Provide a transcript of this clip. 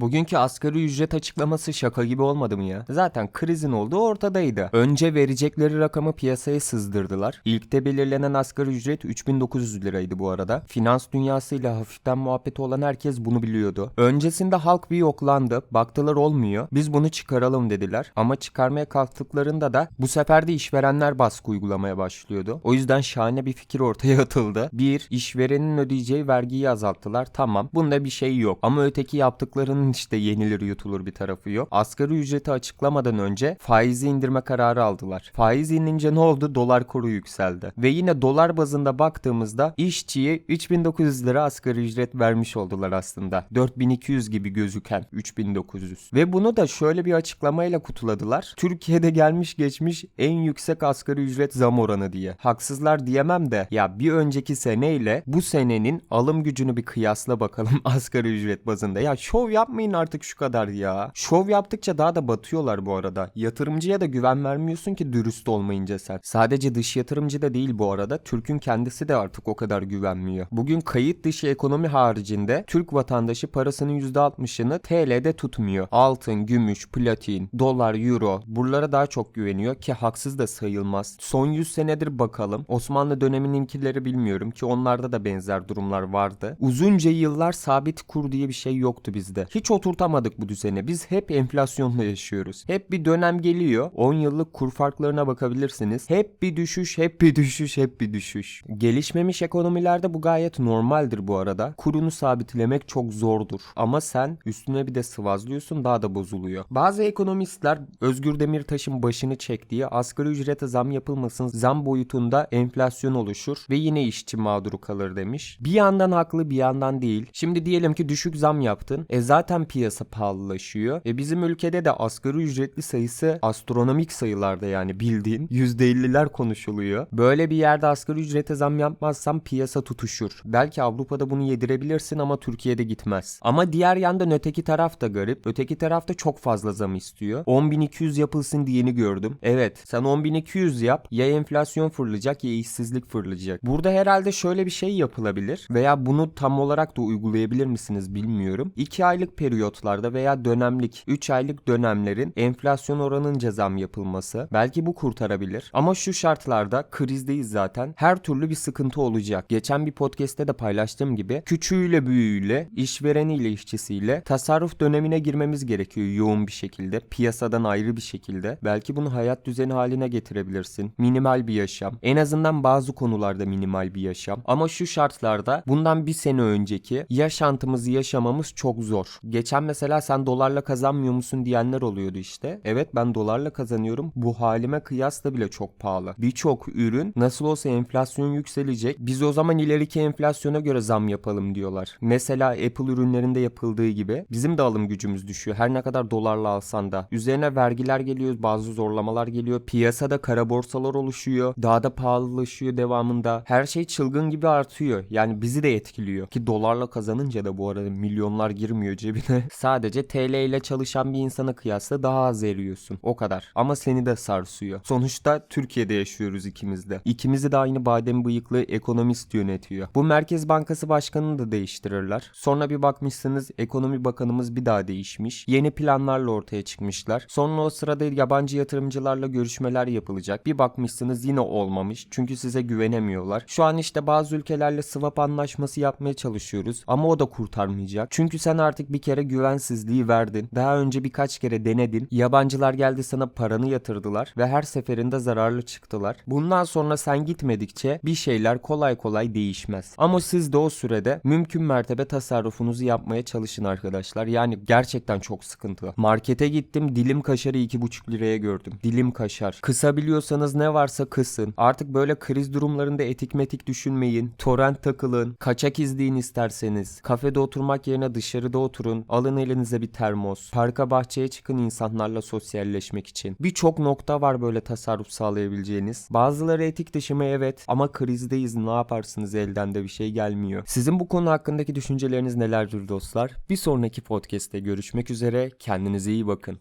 Bugünkü asgari ücret açıklaması şaka gibi olmadı mı ya? Zaten krizin olduğu ortadaydı. Önce verecekleri rakamı piyasaya sızdırdılar. İlkte belirlenen asgari ücret 3900 liraydı bu arada. Finans dünyasıyla hafiften muhabbeti olan herkes bunu biliyordu. Öncesinde halk bir yoklandı. Baktılar olmuyor. Biz bunu çıkaralım dediler. Ama çıkarmaya kalktıklarında da bu sefer de işverenler baskı uygulamaya başlıyordu. O yüzden şahane bir fikir ortaya atıldı. Bir, işverenin ödeyeceği vergiyi azalttılar. Tamam. Bunda bir şey yok. Ama öteki yaptıklarının işte yenilir yutulur bir tarafı yok. Asgari ücreti açıklamadan önce faizi indirme kararı aldılar. Faiz inince ne oldu? Dolar kuru yükseldi. Ve yine dolar bazında baktığımızda işçiye 3900 lira asgari ücret vermiş oldular aslında. 4200 gibi gözüken 3900. Ve bunu da şöyle bir açıklamayla kutuladılar. Türkiye'de gelmiş geçmiş en yüksek asgari ücret zam oranı diye. Haksızlar diyemem de ya bir önceki seneyle bu senenin alım gücünü bir kıyasla bakalım asgari ücret bazında. Ya şov yapmayın artık şu kadar ya. Şov yaptıkça daha da batıyorlar bu arada. Yatırımcıya da güven vermiyorsun ki dürüst olmayınca sen. Sadece dış yatırımcı da değil bu arada. Türk'ün kendisi de artık o kadar güvenmiyor. Bugün kayıt dışı ekonomi haricinde Türk vatandaşı parasının %60'ını TL'de tutmuyor. Altın, gümüş, platin, dolar, euro buralara daha çok güveniyor ki haksız da sayılmaz. Son 100 senedir bakalım. Osmanlı döneminkileri bilmiyorum ki onlarda da benzer durumlar vardı. Uzunca yıllar sabit kur diye bir şey yoktu bizde. Hiç oturtamadık bu düzeni. Biz hep enflasyonla yaşıyoruz. Hep bir dönem geliyor. 10 yıllık kur farklarına bakabilirsiniz. Hep bir düşüş, hep bir düşüş, hep bir düşüş. Gelişmemiş ekonomilerde bu gayet normaldir bu arada. Kurunu sabitlemek çok zordur. Ama sen üstüne bir de sıvazlıyorsun daha da bozuluyor. Bazı ekonomistler Özgür Demirtaş'ın başını çektiği asgari ücrete zam yapılmasın zam boyutunda enflasyon oluşur ve yine işçi mağduru kalır demiş. Bir yandan haklı bir yandan değil. Şimdi diyelim ki düşük zam yaptın. E zaten piyasa pahalılaşıyor. E bizim ülkede de asgari ücretli sayısı astronomik sayılarda yani bildiğin %50'ler konuşuluyor. Böyle bir yerde asgari ücrete zam yapmazsan piyasa tutuşur. Belki Avrupa'da bunu yedirebilirsin ama Türkiye'de gitmez. Ama diğer yandan öteki taraf da garip. Öteki tarafta çok fazla zam istiyor. 10.200 yapılsın diyeni gördüm. Evet sen 10.200 yap ya enflasyon fırlayacak ya işsizlik fırlayacak. Burada herhalde şöyle bir şey yapılabilir veya bunu tam olarak da uygulayabilir misiniz bilmiyorum. 2 aylık periyotlarda veya dönemlik 3 aylık dönemlerin enflasyon oranınca zam yapılması belki bu kurtarabilir. Ama şu şartlarda krizdeyiz zaten. Her türlü bir sıkıntı olacak. Geçen bir podcast'te de paylaştığım gibi küçüğüyle büyüğüyle, işvereniyle işçisiyle tasarruf dönemine girmemiz gerekiyor yoğun bir şekilde. Piyasadan ayrı bir şekilde. Belki bunu hayat düzeni haline getirebilirsin. Minimal bir yaşam. En azından bazı konularda minimal bir yaşam. Ama şu şartlarda bundan bir sene önceki yaşantımızı yaşamamız çok zor. Geçen mesela sen dolarla kazanmıyor musun diyenler oluyordu işte. Evet ben dolarla kazanıyorum. Bu halime kıyasla bile çok pahalı. Birçok ürün nasıl olsa enflasyon yükselecek. Biz o zaman ileriki enflasyona göre zam yapalım diyorlar. Mesela Apple ürünlerinde yapıldığı gibi bizim de alım gücümüz düşüyor. Her ne kadar dolarla alsan da. Üzerine vergiler geliyor, bazı zorlamalar geliyor. Piyasada kara borsalar oluşuyor. Daha da pahalılaşıyor devamında. Her şey çılgın gibi artıyor. Yani bizi de etkiliyor. Ki dolarla kazanınca da bu arada milyonlar girmiyor cebine. Sadece TL ile çalışan bir insana kıyasla daha az eriyorsun. O kadar. Ama seni de sarsıyor. Sonuçta Türkiye'de yaşıyoruz ikimiz de. İkimizi de aynı badem bıyıklı ekonomist yönetiyor. Bu Merkez Bankası Başkanı'nı da değiştirirler. Sonra bir bakmışsınız ekonomi bakanımız bir daha değişmiş. Yeni planlarla ortaya çıkmışlar. Sonra o sırada yabancı yatırımcılarla görüşmeler yapılacak. Bir bakmışsınız yine olmamış. Çünkü size güvenemiyorlar. Şu an işte bazı ülkelerle swap anlaşması yapmaya çalışıyoruz. Ama o da kurtarmayacak. Çünkü sen artık bir kere güvensizliği verdin. Daha önce birkaç kere denedin. Yabancılar geldi sana paranı yatırdılar ve her seferinde zararlı çıktılar. Bundan sonra sen gitmedikçe bir şeyler kolay kolay değişmez. Ama siz de o sürede mümkün mertebe tasarrufunuzu yapmaya çalışın arkadaşlar. Yani gerçekten çok sıkıntı. Markete gittim dilim kaşarı 2,5 liraya gördüm. Dilim kaşar. Kısabiliyorsanız ne varsa kısın. Artık böyle kriz durumlarında etik metik düşünmeyin. Torrent takılın. Kaçak izleyin isterseniz. Kafede oturmak yerine dışarıda oturun. Alın elinize bir termos. Parka bahçeye çıkın insanlarla sosyalleşmek için. Birçok nokta var böyle tasarruf sağlayabileceğiniz. Bazıları etik dışı mı evet ama krizdeyiz ne yaparsınız elden de bir şey gelmiyor. Sizin bu konu hakkındaki düşünceleriniz nelerdir dostlar? Bir sonraki podcast'te görüşmek üzere. Kendinize iyi bakın.